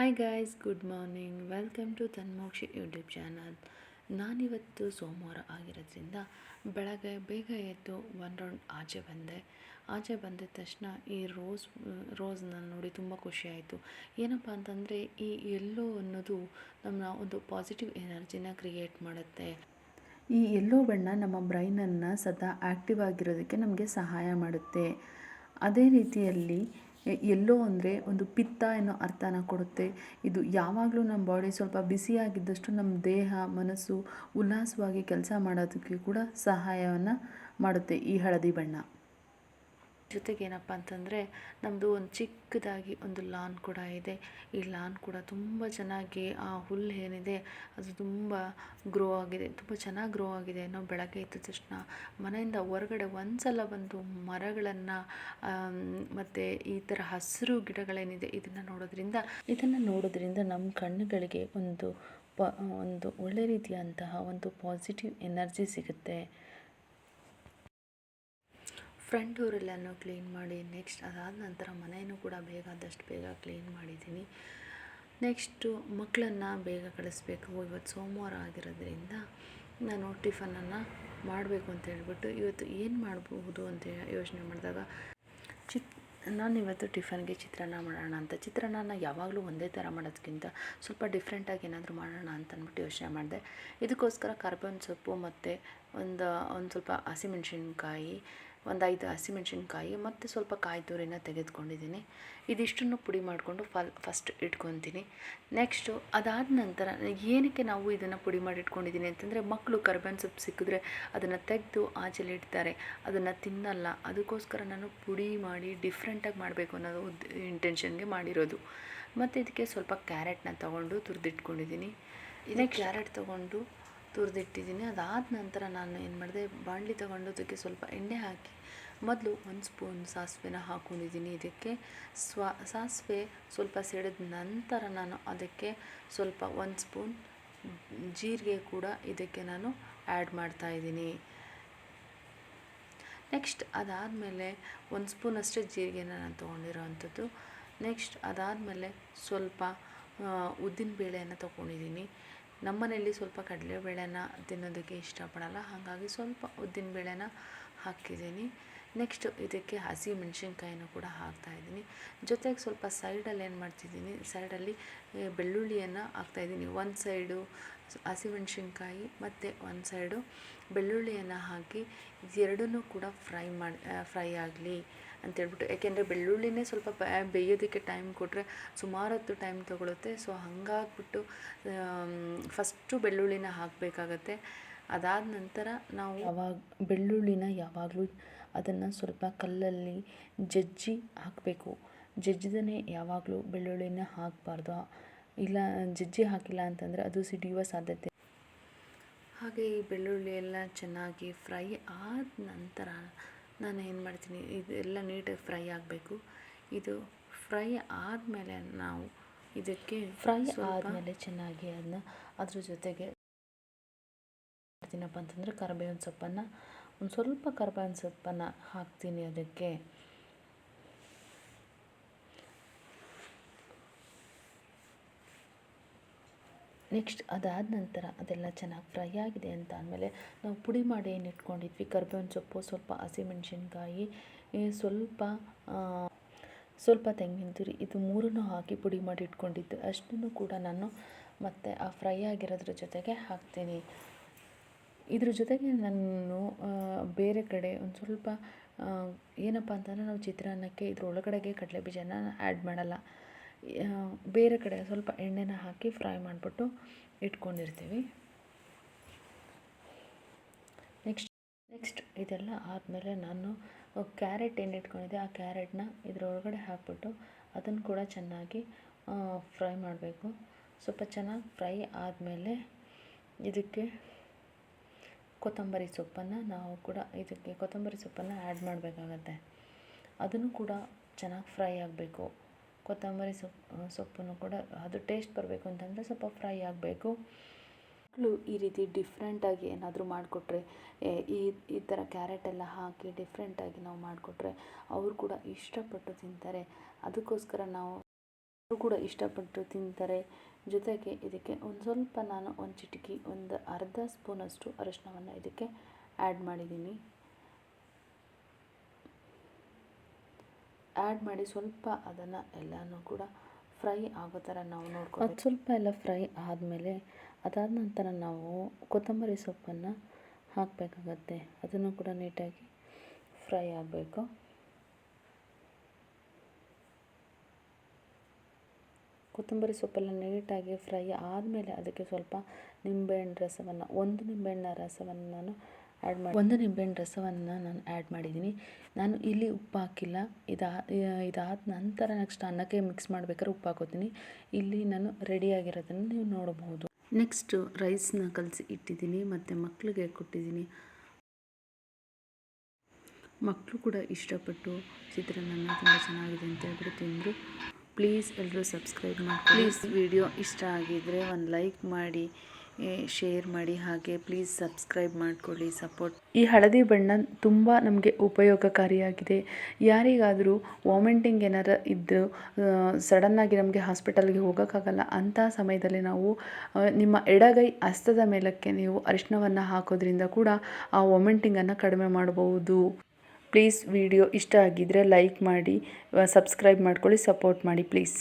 Hi guys good morning welcome to Tanmokshi YouTube channel ನಾನಿವತ್ತು ಸೋಮವಾರ ಆಗಿರೋದ್ರಿಂದ ಬೆಳಗ್ಗೆ ಬೇಗ ಎದ್ದು ಒನ್ ರೌಂಡ್ ಆಚೆ ಬಂದೆ. ಆಚೆ ಬಂದ ತಕ್ಷಣ ಈ ರೋಸ್ ರೋಸ್ನ ನೋಡಿ ತುಂಬ ಖುಷಿಯಾಯಿತು ಏನಪ್ಪ ಅಂತಂದರೆ ಈ ಎಲ್ಲೋ ಅನ್ನೋದು ನಮ್ಮ ಒಂದು ಪಾಸಿಟಿವ್ ಎನರ್ಜಿನ ಕ್ರಿಯೇಟ್ ಮಾಡುತ್ತೆ. ಈ ಎಲ್ಲೋ ಬಣ್ಣ ನಮ್ಮ ಬ್ರೈನನ್ನು ಸದಾ ಆ್ಯಕ್ಟಿವ್ ಆಗಿರೋದಕ್ಕೆ ನಮಗೆ ಸಹಾಯ ಮಾಡುತ್ತೆ. ಅದೇ ರೀತಿಯಲ್ಲಿ ಎಲ್ಲೋ ಅಂದರೆ ಒಂದು ಪಿತ್ತ ಅನ್ನೋ ಅರ್ಥನ ಕೊಡುತ್ತೆ. ಇದು ಯಾವಾಗಲೂ ನಮ್ಮ ಬಾಡಿ ಸ್ವಲ್ಪ ಬಿಸಿಯಾಗಿದ್ದಷ್ಟು ನಮ್ಮ ದೇಹ, ಮನಸ್ಸು ಉಲ್ಲಾಸವಾಗಿ ಕೆಲಸ ಮಾಡೋದಕ್ಕೆ ಕೂಡ ಸಹಾಯವನ್ನು ಮಾಡುತ್ತೆ ಈ ಹಳದಿ ಬಣ್ಣ. ಜೊತೆಗೆ ಏನಪ್ಪ ಅಂತಂದರೆ ನಮ್ಮದು ಒಂದು ಚಿಕ್ಕದಾಗಿ ಒಂದು ಲಾನ್ ಕೂಡ ಇದೆ. ಈ ಲಾನ್ ಕೂಡ ತುಂಬ ಚೆನ್ನಾಗಿ ಆ ಹುಲ್ಲು ಏನಿದೆ ಅದು ತುಂಬ ಗ್ರೋ ಆಗಿದೆ. ತುಂಬ ಚೆನ್ನಾಗಿ ಗ್ರೋ ಆಗಿದೆ ನಾವು ಬೆಳಗ್ಗೆ ಎದ್ದ ತಕ್ಷಣ ಮನೆಯಿಂದ ಹೊರಗಡೆ ಒಂದ್ಸಲ ಬಂದು ಮರಗಳನ್ನು ಮತ್ತು ಈ ಥರ ಹಸಿರು ಗಿಡಗಳೇನಿದೆ ಇದನ್ನು ನೋಡೋದ್ರಿಂದ ಇದನ್ನು ನೋಡೋದ್ರಿಂದ ನಮ್ಮ ಕಣ್ಣುಗಳಿಗೆ ಒಂದು ಪ, ಒಂದು ಒಳ್ಳೆ ರೀತಿಯಂತಹ ಒಂದು ಪಾಸಿಟಿವ್ ಎನರ್ಜಿ ಸಿಗುತ್ತೆ. ಫ್ರಂಟ್ ಡೋರೆಲ್ಲನೂ ಕ್ಲೀನ್ ಮಾಡಿ ನೆಕ್ಸ್ಟ್ ಅದಾದ ನಂತರ ಮನೆಯೂ ಕೂಡ ಬೇಗ ಆದಷ್ಟು ಬೇಗ ಕ್ಲೀನ್ ಮಾಡಿದ್ದೀನಿ ನೆಕ್ಸ್ಟು ಮಕ್ಕಳನ್ನು ಬೇಗ ಕಳಿಸ್ಬೇಕು. ಇವತ್ತು ಸೋಮವಾರ ಆಗಿರೋದ್ರಿಂದ ನಾನು ಟಿಫನನ್ನು ಮಾಡಬೇಕು ಅಂತ ಹೇಳ್ಬಿಟ್ಟು ಇವತ್ತು ಏನು ಮಾಡಬಹುದು ಅಂತ ಯೋಚನೆ ಮಾಡಿದಾಗ ಚಿತ್ ನಾನು ಇವತ್ತು ಟಿಫನ್ಗೆ ಚಿತ್ರಾನ್ನ ಮಾಡೋಣ ಅಂತ. ಚಿತ್ರಾನ್ನ ಯಾವಾಗಲೂ ಒಂದೇ ಥರ ಮಾಡೋದಕ್ಕಿಂತ ಸ್ವಲ್ಪ ಡಿಫ್ರೆಂಟಾಗಿ ಏನಾದರೂ ಮಾಡೋಣ ಅಂತ ಅಂದ್ಬಿಟ್ಟು ಯೋಚನೆ ಮಾಡಿದೆ. ಇದಕ್ಕೋಸ್ಕರ ಕರ್ಬೇವಿನ ಸೊಪ್ಪು ಮತ್ತು ಒಂದು ಒಂದು ಸ್ವಲ್ಪ ಹಸಿಮೆಣ್ಸಿನ್ಕಾಯಿ ಒಂದು ಐದು ಹಸಿಮೆಣ್ಸಿನ್ಕಾಯಿ ಮತ್ತು ಸ್ವಲ್ಪ ಕಾಯಿ ತುರಿನ ತೆಗೆದುಕೊಂಡಿದ್ದೀನಿ. ಇದಿಷ್ಟನ್ನು ಪುಡಿ ಮಾಡಿಕೊಂಡು ಫಲ್ ಫಸ್ಟ್ ಇಟ್ಕೊತೀನಿ. ನೆಕ್ಸ್ಟು ಅದಾದ ನಂತರ ಏನಕ್ಕೆ ನಾವು ಇದನ್ನು ಪುಡಿ ಮಾಡಿ ಇಟ್ಕೊಂಡಿದ್ದೀನಿ ಅಂತಂದರೆ ಮಕ್ಕಳು ಕರ್ಬೇವಿನ ಸೊಪ್ಪು ಸಿಕ್ಕಿದ್ರೆ ಅದನ್ನು ತೆಗೆದು ಆಚೆಲಿ ಇಡ್ತಾರೆ. ಅದನ್ನು ತಿನ್ನಲ್ಲ. ಅದಕ್ಕೋಸ್ಕರ ನಾನು ಪುಡಿ ಮಾಡಿ ಡಿಫ್ರೆಂಟಾಗಿ ಮಾಡಬೇಕು ಅನ್ನೋದು ಉದ್ ಇಂಟೆನ್ಷನ್ಗೆ ಮಾಡಿರೋದು. ಮತ್ತು ಇದಕ್ಕೆ ಸ್ವಲ್ಪ ಕ್ಯಾರೆಟ್ನ ತೊಗೊಂಡು ತುರಿದಿಟ್ಕೊಂಡಿದ್ದೀನಿ. ಇದೇ ಕ್ಯಾರೆಟ್ ತೊಗೊಂಡು ತುರಿದಿಟ್ಟಿದ್ದೀನಿ. ಅದಾದ ನಂತರ ನಾನು ಏನು ಮಾಡಿದೆ ಬಾಣಲಿ ತೊಗೊಂಡು ಅದಕ್ಕೆ ಸ್ವಲ್ಪ ಎಣ್ಣೆ ಹಾಕಿ, ಮೊದಲು ಒಂದು ಸ್ಪೂನ್ ಸಾಸಿವೆನ ಹಾಕ್ಕೊಂಡಿದ್ದೀನಿ ಇದಕ್ಕೆ. ಸ್ವ, ಸಾಸಿವೆ ಸ್ವಲ್ಪ ಸಿಡಿದ ನಂತರ ನಾನು ಅದಕ್ಕೆ ಸ್ವಲ್ಪ ಒಂದು ಸ್ಪೂನ್ ಜೀರಿಗೆ ಕೂಡ ಇದಕ್ಕೆ ನಾನು ಆ್ಯಡ್ ಮಾಡ್ತಾಯಿದ್ದೀನಿ ನೆಕ್ಸ್ಟ್ ಅದಾದಮೇಲೆ ಒಂದು ಸ್ಪೂನ್ ಅಷ್ಟೇ ಜೀರಿಗೆನ ನಾನು ತೊಗೊಂಡಿರೋ ಅಂಥದ್ದು. ನೆಕ್ಸ್ಟ್ ಅದಾದಮೇಲೆ ಸ್ವಲ್ಪ ಉದ್ದಿನ ಬೇಳೆಯನ್ನು ತೊಗೊಂಡಿದ್ದೀನಿ. ನಮ್ಮನೇಲಿ ಸ್ವಲ್ಪ ಕಡಲೆಬೇಳೆನ ತಿನ್ನೋದಕ್ಕೆ ಇಷ್ಟಪಡಲ್ಲ. ಹಾಗಾಗಿ ಸ್ವಲ್ಪ ಉದ್ದಿನ ಬೇಳೆನ ಹಾಕಿದ್ದೀನಿ. ನೆಕ್ಸ್ಟ್ ಇದಕ್ಕೆ ಹಸಿ ಮೆಣಸಿನ್ಕಾಯಿನೂ ಕೂಡ ಹಾಕ್ತಾಯಿದ್ದೀನಿ ಜೊತೆಗೆ ಸ್ವಲ್ಪ ಸೈಡಲ್ಲಿ ಏನು ಮಾಡ್ತಿದ್ದೀನಿ, ಸೈಡಲ್ಲಿ ಬೆಳ್ಳುಳ್ಳಿಯನ್ನು ಬೆಳ್ಳುಳ್ಳಿಯನ್ನು ಹಾಕ್ತಾಯಿದ್ದೀನಿ ಒಂದು ಸೈಡು ಹಸಿಮೆಣ್ಸಿನ್ಕಾಯಿ ಮತ್ತು ಒಂದು ಸೈಡು ಬೆಳ್ಳುಳ್ಳಿಯನ್ನು ಹಾಕಿ ಇದೆರಡನ್ನೂ ಕೂಡ ಫ್ರೈ ಮಾಡಿ, ಫ್ರೈ ಆಗಲಿ. ಅಂತೇಳ್ಬಿಟ್ಟು ಯಾಕೆಂದರೆ ಬೆಳ್ಳುಳ್ಳಿನೇ ಸ್ವಲ್ಪ ಬೇಯೋದಕ್ಕೆ ಟೈಮ್ ಕೊಟ್ಟರೆ ಸುಮಾರು ಹೊತ್ತು ಟೈಮ್ ತೊಗೊಳುತ್ತೆ. ಸೊ ಹಾಗಾಗ್ಬಿಟ್ಟು ಫಸ್ಟು ಬೆಳ್ಳುಳ್ಳಿನ ಹಾಕಬೇಕಾಗತ್ತೆ. ಅದಾದ ನಂತರ ನಾವು ಯಾವಾಗ ಬೆಳ್ಳುಳ್ಳಿನ ಯಾವಾಗಲೂ ಅದನ್ನು ಸ್ವಲ್ಪ ಕಲ್ಲಲ್ಲಿ ಜಜ್ಜಿ ಹಾಕಬೇಕು. ಜಜ್ಜಿದನೆ ಯಾವಾಗಲೂ ಬೆಳ್ಳುಳ್ಳಿನ ಹಾಕಬಾರ್ದು. ಇಲ್ಲ ಜಜ್ಜಿ ಹಾಕಿಲ್ಲ ಅಂತಂದರೆ ಅದು ಸಿಡಿಯುವ ಸಾಧ್ಯತೆ. ಹಾಗೆ ಈ ಬೆಳ್ಳುಳ್ಳಿ ಎಲ್ಲ ಚೆನ್ನಾಗಿ ಫ್ರೈ ಆದ ನಂತರ ನಾನು ಏನು ಮಾಡ್ತೀನಿ ಇದೆಲ್ಲ ನೀಟಾಗಿ ಫ್ರೈ ಆಗಬೇಕು. ಇದು ಫ್ರೈ ಆದಮೇಲೆ ನಾವು ಇದಕ್ಕೆ ಫ್ರೈ ಆದಮೇಲೆ ಚೆನ್ನಾಗಿ ಅದನ್ನ ಅದ್ರ ಜೊತೆಗೆ ಮಾಡ್ತೀನಪ್ಪ ಅಂತಂದರೆ ಕರಿಬೇವಿನ ಸೊಪ್ಪನ್ನು ಒಂದು ಸ್ವಲ್ಪ ಕರ್ಬೇವಿನ ಸೊಪ್ಪನ್ನು ಹಾಕ್ತೀನಿ ಅದಕ್ಕೆ. ನೆಕ್ಸ್ಟ್ ಅದಾದ ನಂತರ ಅದೆಲ್ಲ ಚೆನ್ನಾಗಿ ಫ್ರೈ ಆಗಿದೆ ಅಂತ ಅಂದಮೇಲೆ ನಾವು ಪುಡಿ ಮಾಡಿ ಏನು ಇಟ್ಕೊಂಡಿದ್ವಿ? ಕರ್ಬೇವಿನ ಸೊಪ್ಪು, ಸ್ವಲ್ಪ ಹಸಿಮೆಣ್ಸಿನ್ಕಾಯಿ ಸ್ವಲ್ಪ ಸ್ವಲ್ಪ ತೆಂಗಿನ ತುರಿ ಇದು ಮೂರನ್ನು ಹಾಕಿ ಪುಡಿ ಮಾಡಿ ಇಟ್ಕೊಂಡಿದ್ದು. ಅಷ್ಟನ್ನು ಕೂಡ ನಾನು ಮತ್ತೆ ಆ ಫ್ರೈ ಆಗಿರೋದ್ರ ಜೊತೆಗೆ ಹಾಕ್ತೀನಿ. ಇದ್ರ ಜೊತೆಗೆ ನಾನು ಬೇರೆ ಕಡೆ ಒಂದು ಸ್ವಲ್ಪ ಏನಪ್ಪ ಅಂತಂದರೆ ನಾವು ಚಿತ್ರಾನ್ನಕ್ಕೆ ಇದ್ರ ಒಳಗಡೆಗೆ ಕಡಲೆ ಬೀಜನ ಆ್ಯಡ್ ಮಾಡಲ್ಲ. ಬೇರೆ ಕಡೆ ಸ್ವಲ್ಪ ಎಣ್ಣೆನ ಹಾಕಿ ಫ್ರೈ ಮಾಡಿಬಿಟ್ಟು ಇಟ್ಕೊಂಡಿರ್ತೀವಿ. ನೆಕ್ಸ್ಟ್ ನೆಕ್ಸ್ಟ್ ಇದೆಲ್ಲ ಆದಮೇಲೆ ನಾನು ಕ್ಯಾರೆಟ್ ಏನು ಇಟ್ಕೊಂಡಿದ್ದೆ ಆ ಕ್ಯಾರೆಟ್ನ ಇದರೊಳಗಡೆ ಹಾಕ್ಬಿಟ್ಟು ಅದನ್ನು ಕೂಡ ಚೆನ್ನಾಗಿ ಫ್ರೈ ಮಾಡಬೇಕು. ಸ್ವಲ್ಪ ಚೆನ್ನಾಗಿ ಫ್ರೈ ಆದಮೇಲೆ ಇದಕ್ಕೆ ಕೊತ್ತಂಬರಿ ಸೊಪ್ಪನ್ನು ನಾವು ಕೂಡ ಇದಕ್ಕೆ ಕೊತ್ತಂಬರಿ ಸೊಪ್ಪನ್ನು ಆ್ಯಡ್ ಮಾಡಬೇಕಾಗತ್ತೆ. ಅದನ್ನು ಕೂಡ ಚೆನ್ನಾಗಿ ಫ್ರೈ ಆಗಬೇಕು. ಕೊತ್ತಂಬರಿ ಸೊಪ್ಪು ಸೊಪ್ಪನ್ನು ಕೂಡ ಅದು ಟೇಸ್ಟ್ ಬರಬೇಕು ಅಂತಂದರೆ ಸ್ವಲ್ಪ ಫ್ರೈ ಆಗಬೇಕು. ಮಕ್ಕಳು ಈ ರೀತಿ ಡಿಫ್ರೆಂಟಾಗಿ ಏನಾದರೂ ಮಾಡಿಕೊಟ್ರೆ ಈ ಈ ಥರ ಕ್ಯಾರೆಟ್ ಎಲ್ಲ ಹಾಕಿ ಡಿಫ್ರೆಂಟಾಗಿ ನಾವು ಮಾಡಿಕೊಟ್ರೆ ಅವರು ಕೂಡ ಇಷ್ಟಪಟ್ಟು ತಿಂತಾರೆ. ಅದಕ್ಕೋಸ್ಕರ ನಾವು ಅವರು ಕೂಡ ಇಷ್ಟಪಟ್ಟು ತಿಂತಾರೆ. ಜೊತೆಗೆ ಇದಕ್ಕೆ ಒಂದು ಸ್ವಲ್ಪ ನಾನು ಒಂದು ಚಿಟಿಕಿ, ಒಂದು ಅರ್ಧ ಸ್ಪೂನಷ್ಟು ಅರಿಶಿನವನ್ನು ಇದಕ್ಕೆ ಆ್ಯಡ್ ಮಾಡಿದ್ದೀನಿ. ಆ್ಯಡ್ ಮಾಡಿ ಸ್ವಲ್ಪ ಅದನ್ನು ಎಲ್ಲನೂ ಕೂಡ ಫ್ರೈ ಆಗೋ ಥರ ನಾವು ನೋಡ್ಕೊ ಅದು ಸ್ವಲ್ಪ ಎಲ್ಲ ಫ್ರೈ ಆದಮೇಲೆ ಅದಾದ ನಂತರ ನಾವು ಕೊತ್ತಂಬರಿ ಸೊಪ್ಪನ್ನು ಹಾಕಬೇಕಾಗತ್ತೆ. ಅದನ್ನು ಕೂಡ ನೀಟಾಗಿ ಫ್ರೈ ಆಗಬೇಕು. ಕೊತ್ತಂಬರಿ ಸೊಪ್ಪೆಲ್ಲ ನೀಟಾಗಿ ಫ್ರೈ ಆದಮೇಲೆ ಅದಕ್ಕೆ ಸ್ವಲ್ಪ ನಿಂಬೆಹಣ್ಣು ರಸವನ್ನು, ಒಂದು ನಿಂಬೆಹಣ್ಣ ರಸವನ್ನು ನಾನು ಆ್ಯಡ್ ಮಾಡಿ. ಒಂದು ನಿಂಬೆಹಣ್ಣು ರಸವನ್ನು ನಾನು ಆ್ಯಡ್ ಮಾಡಿದ್ದೀನಿ. ನಾನು ಇಲ್ಲಿ ಉಪ್ಪು ಹಾಕಿಲ್ಲ. ಇದಾ, ಇದಾದ ನಂತರ ನೆಕ್ಸ್ಟ್ ಅನ್ನಕ್ಕೆ ಮಿಕ್ಸ್ ಮಾಡಬೇಕಾದ್ರೆ ಉಪ್ಪು ಹಾಕೋತೀನಿ. ಇಲ್ಲಿ ನಾನು ರೆಡಿಯಾಗಿರೋದನ್ನು ನೀವು ನೋಡಬಹುದು. ನೆಕ್ಸ್ಟು ರೈಸ್ನ ಕಲಸಿ ಇಟ್ಟಿದ್ದೀನಿ ಮತ್ತು ಮಕ್ಕಳಿಗೆ ಕೊಟ್ಟಿದ್ದೀನಿ. ಮಕ್ಕಳು ಕೂಡ ಇಷ್ಟಪಟ್ಟು ಚಿತ್ರಾನ್ನ ತುಂಬ ಚೆನ್ನಾಗಿದೆ ಅಂತ ಹೇಳ್ಬಿಟ್ಟು ತಿಂದರು. ಪ್ಲೀಸ್ ಎಲ್ಲರೂ ಸಬ್ಸ್ಕ್ರೈಬ್ ಮಾಡಿ ಪ್ಲೀಸ್ ವಿಡಿಯೋ ಇಷ್ಟ ಆಗಿದ್ದರೆ ಒಂದು ಲೈಕ್ ಮಾಡಿ. ಶೇರ್ ಮಾಡಿ, ಹಾಗೆ ಪ್ಲೀಸ್ ಸಬ್ಸ್ಕ್ರೈಬ್ ಮಾಡಿಕೊಳ್ಳಿ ಸಪೋರ್ಟ್ ಈ ಹಳದಿ ಬಣ್ಣ ತುಂಬ ನಮಗೆ ಉಪಯೋಗಕಾರಿಯಾಗಿದೆ. ಯಾರಿಗಾದರೂ ವಾಮಿಟಿಂಗ್ ಏನಾರು ಇದ್ದು ಸಡನ್ನಾಗಿ ನಮಗೆ ಹಾಸ್ಪಿಟಲ್ಗೆ ಹೋಗೋಕ್ಕಾಗಲ್ಲ ಅಂಥ ಸಮಯದಲ್ಲಿ ನಾವು ನಿಮ್ಮ ಎಡಗೈ ಹಸ್ತದ ಮೇಲಕ್ಕೆ ನೀವು ಅರಿಶಿನವನ್ನು ಹಾಕೋದ್ರಿಂದ ಕೂಡ ಆ ವಾಮಿಂಟಿಂಗನ್ನು ಕಡಿಮೆ ಮಾಡಬಹುದು. ಪ್ಲೀಸ್ ವಿಡಿಯೋ ಇಷ್ಟ ಆಗಿದ್ದರೆ ಲೈಕ್ ಮಾಡಿ ಸಬ್ಸ್ಕ್ರೈಬ್ ಮಾಡ್ಕೊಳ್ಳಿ ಸಪೋರ್ಟ್ ಮಾಡಿ ಪ್ಲೀಸ್